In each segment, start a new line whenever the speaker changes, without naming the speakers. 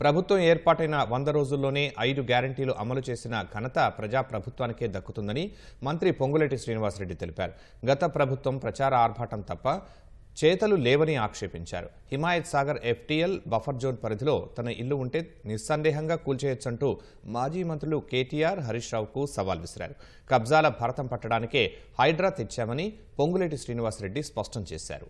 ప్రభుత్వం ఏర్పాటైన వంద రోజుల్లోనే ఐదు గ్యారంటీలు అమలు చేసిన ఘనత ప్రజాప్రభుత్వానికే దక్కుతుందని మంత్రి పొంగులేటి శ్రీనివాసరెడ్డి తెలిపారు. గత ప్రభుత్వం ప్రచార ఆర్భాటం తప్ప చేతలు లేవని ఆక్షేపించారు. Himayat Sagar FTL buffer zone పరిధిలో తన ఇల్లు ఉంటే నిస్సందేహంగా కూల్చేయొచ్చంటూ మాజీ మంత్రులు కేటీఆర్ హరీష్ రావుకు సవాల్ విసిరారు. కబ్జాల భరతం పట్టడానికే హైడ్రా తెచ్చామని పొంగులేటి శ్రీనివాసరెడ్డి స్పష్టం చేశారు.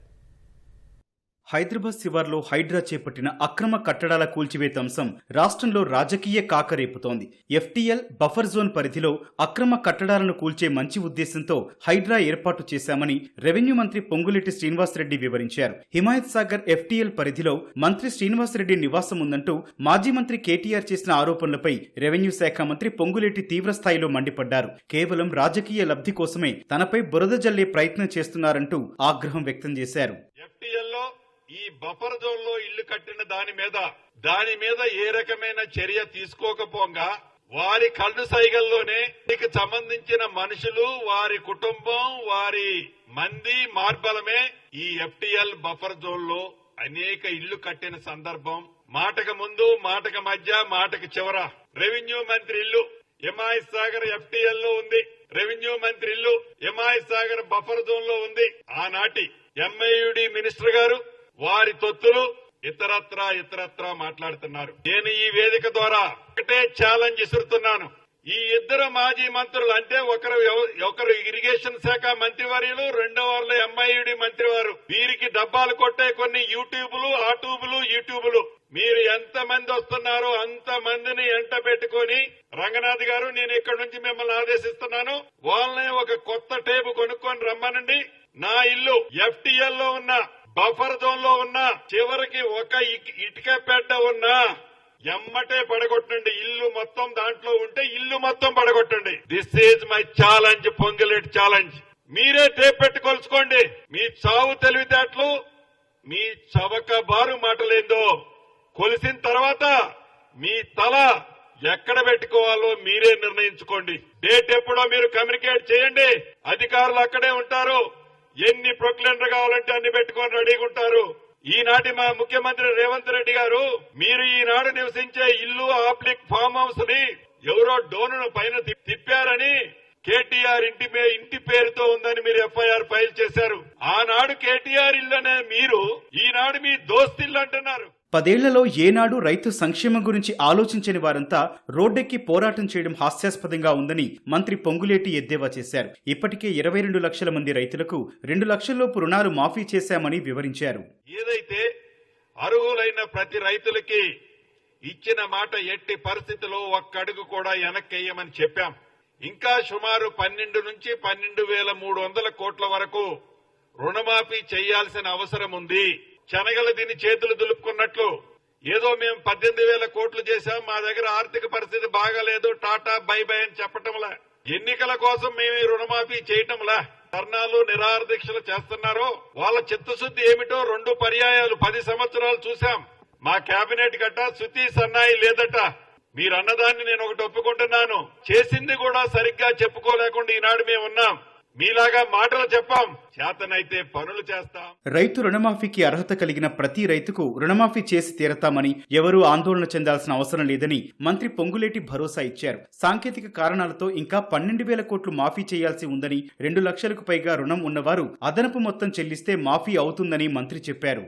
హైదరాబాద్ శివార్లో హైడ్రా చేపట్టిన అక్రమ కట్టడాల కూల్చివేత అంశం రాష్ట్రంలో రాజకీయ కాకరేపుతోంది ఎఫ్టీఎల్ బఫర్ జోన్ పరిధిలో అక్రమ కట్టడాలను కూల్చే మంచి ఉద్దేశంతో హైడ్రా ఏర్పాటు చేశామని రెవెన్యూ మంత్రి పొంగులేటి శ్రీనివాసరెడ్డి వివరించారు. హిమాయత్ సాగర్ ఎఫ్టీఎల్ పరిధిలో మంత్రి శ్రీనివాసరెడ్డి నివాసం ఉందంటూ మాజీ మంత్రి కేటీఆర్ చేసిన ఆరోపణలపై రెవెన్యూ శాఖ మంత్రి పొంగులేటి తీవ్రస్థాయిలో మండిపడ్డారు. కేవలం రాజకీయ లబ్ధి కోసమే తనపై బురద జల్లే ప్రయత్నం చేస్తున్నారంటూ ఆగ్రహం వ్యక్తం చేశారు.
ఎఫ్టీఎల్ ఈ బఫర్ జోన్లో ఇల్లు కట్టిన దాని మీద దాని మీద ఏ రకమైన చర్య తీసుకోకపోగా వారి కళ్ళు సైగల్లోనే దీనికి సంబంధించిన మనుషులు వారి కుటుంబం వారి మంది మార్బలమే ఈ ఎఫ్టీఎల్ బఫర్ జోన్లో అనేక ఇల్లు కట్టిన సందర్భం. మాటకు ముందు మాటకు మధ్య మాటకు చివర. రెవెన్యూ మంత్రి ఇల్లు ఎంఐ సాగర్ ఎఫ్టీఎల్లో ఉంది. రెవెన్యూ మంత్రి ఇల్లు ఎంఐ సాగర్ బఫర్ జోన్లో ఉంది. ఆనాటి ఎంఐయుడి మినిస్టర్ గారు వారి తొత్తులు ఇతరత్రా ఇతరత్రా మాట్లాడుతున్నారు. నేను ఈ వేదిక ద్వారా ఒకటే ఛాలెంజ్ ఇసురుతున్నాను ఈ ఇద్దరు మాజీ మంత్రులు అంటే ఒకరు ఒకరు ఇరిగేషన్ శాఖ మంత్రివర్యులు రెండో వాళ్ళు ఎంఐయుడి మంత్రివారు. వీరికి డబ్బాలు కొట్టే కొన్ని యూట్యూబులు ఆ ట్యూబ్లు యూట్యూబులు మీరు ఎంత మంది వస్తున్నారో అంత మందిని ఎంట పెట్టుకుని రంగనాథ్ గారు నేను ఇక్కడ నుంచి మిమ్మల్ని ఆదేశిస్తున్నాను. వాళ్ళని ఒక కొత్త టేబు కొనుక్కొని రమ్మనండి. నా ఇల్లు ఎఫ్టీఎల్లో ఉన్న బఫర్ జోన్లో ఉన్న చివరికి ఒక ఇటుక పెట్ట ఉన్నా ఎమ్మటే పడగొట్టండి. ఇల్లు మొత్తం దాంట్లో ఉంటే ఇల్లు మొత్తం పడగొట్టండి. This is my challenge Ponguleti challenge మీరే టేప్ పెట్టుకొలుచుకోండి మీ చావు తెలివితేటలు మీ చవక బారు మాటలేందో కొలిసిన తర్వాత మీ తల ఎక్కడ పెట్టుకోవాలో మీరే నిర్ణయించుకోండి. డేట్ ఎప్పుడో మీరు కమ్యూనికేట్ చేయండి. అధికారులు అక్కడే ఉంటారు. ఎన్ని ప్రొక్లెండర్ కావాలంటే అన్ని పెట్టుకొని రెడీగా ఉంటారు. ఈనాటి మా ముఖ్యమంత్రి రేవంత్ రెడ్డి గారు మీరు ఈనాడు నివసించే ఇల్లు ఆప్లిక్ ఫామ్ హౌస్ని ఎవరో డోనును పైన తిప్పారని కేటీఆర్ ఇంటి ఇంటి పేరుతో ఉందని మీరు ఎఫ్ఐఆర్ ఫైల్ చేశారు. ఆనాడు కేటీఆర్ ఇల్లు అనే మీరు ఈనాడు మీ దోస్తిల్లు అంటున్నారు.
పదేళ్ళలో ఏనాడు రైతు సంక్షేమం గురించి ఆలోచించని వారంతా రోడ్డెక్కి పోరాటం చేయడం హాస్యాస్పదంగా ఉందని మంత్రి పొంగులేటి ఎద్దేవా చేశారు. ఇప్పటికే ఇరవై రెండు లక్షల మంది రైతులకు రెండు లక్షల్లోపు రుణాలు మాఫీ చేశామని వివరించారు.
ఏదైతే అర్హులైన ప్రతి రైతులకి ఇచ్చిన మాట ఎట్టి పరిస్థితిలో ఒక్క అడుగు కూడా వెనక్కేయమని చెప్పాం. ఇంకా సుమారు పన్నెండు నుంచి పన్నెండు వేల మూడు వందల కోట్ల వరకు రుణమాఫీ చేయాల్సిన అవసరం ఉంది. శనగలు దీని చేతులు దులుపుకున్నట్లు. ఏదో మేము పద్దెనిమిది వేల కోట్లు చేశాం మా దగ్గర ఆర్థిక పరిస్థితి బాగాలేదు టాటా బై బై అని చెప్పటంలా. ఎన్నికల కోసం మేము ఈ రుణమాఫీ చేయటంలా. ధర్నాలు నిరాహారదీక్షలు చేస్తున్నారో వాళ్ళ చిత్తశుద్ధి ఏమిటో రెండు పర్యాయాలు పది సంవత్సరాలు చూశాం. మా కేబినెట్ గట్ట శుద్ధి సన్నాయి లేదట. మీరన్నదాన్ని నేను ఒకటి ఒప్పుకుంటున్నాను. చేసింది కూడా సరిగ్గా చెప్పుకోలేకుండా ఈనాడు మేము ఉన్నాం మీలాగా మాటలు చెప్పాం. చేతనైతే పనులు చేస్తాం.
రైతు రుణమాఫీకి అర్హత కలిగిన ప్రతి రైతుకు రుణమాఫీ చేసి తీరతామని ఎవరూ ఆందోళన చెందాల్సిన అవసరం లేదని మంత్రి పొంగులేటి భరోసా ఇచ్చారు. సాంకేతిక కారణాలతో ఇంకా పన్నెండు వేల కోట్లు మాఫీ చేయాల్సి ఉందని రెండు లక్షలకు పైగా రుణం ఉన్నవారు అదనపు మొత్తం చెల్లిస్తే మాఫీ అవుతుందని మంత్రి చెప్పారు.